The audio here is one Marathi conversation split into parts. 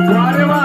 वारे वा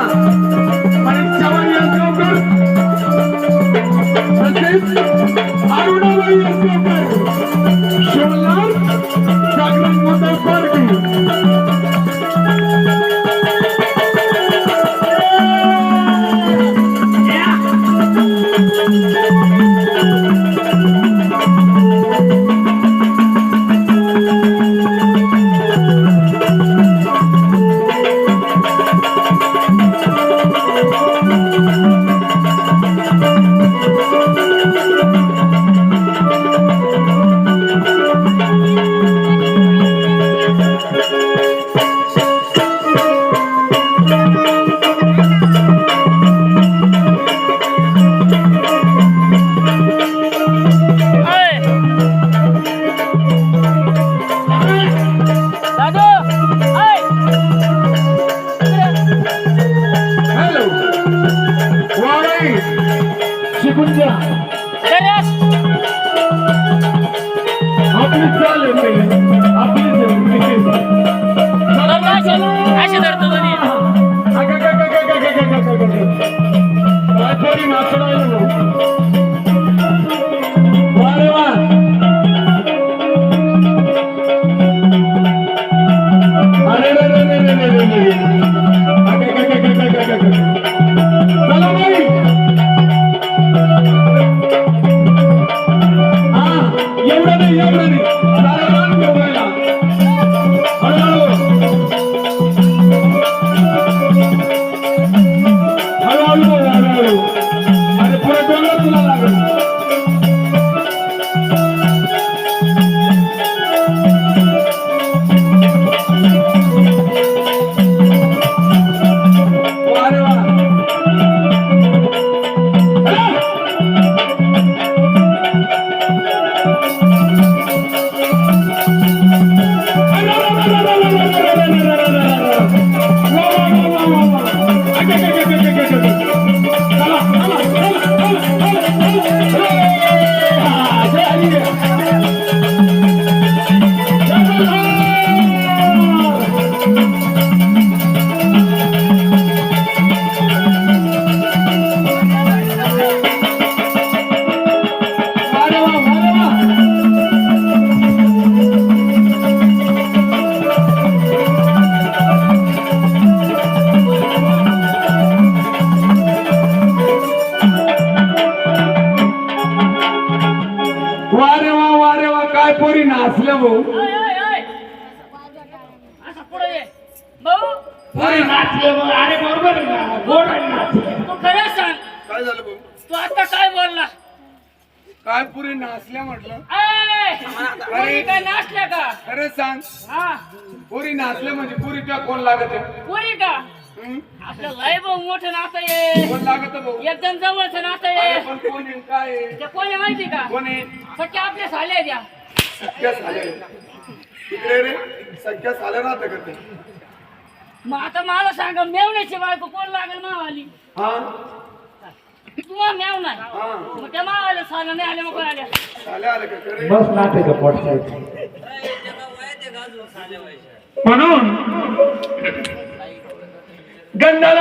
भाऊ असं पुढे ये भाऊ अरे नाचले मग. अरे बरोबर आहे गोड आहे नाचले तू खरं सांग. काय झालं भाऊ? तू आता काय बोलला? काय पुरी नाचल्या म्हटलं? काय नाचल्या का? अरे सांग. हा. पुरी नाचल्या म्हणजे पुरी तुला कोण लागत आहे? पुरी का? हं? आपलं लय भाऊ मोठं नातं ये कोण लागत भाऊ? एकदम जवळचं नातं अरे ये पण कोण आहे? काय आहे? ते कोणी माहिती का? कोण आहे? सख्या आपल्या साल्या द्या सख्या झाले इकडे रे. सख्या झालं राहतं का ते? मग आता मला सांगा मेवण्याची बायको कोण लागेल मावाली? हा? तुम्हा मेव नाही हा. मग त्या मावाल्या साल्या नाही आल्या मग कोण आल्या झाले आले का खरे? बस नाटे का पोट म्हणून गंधाला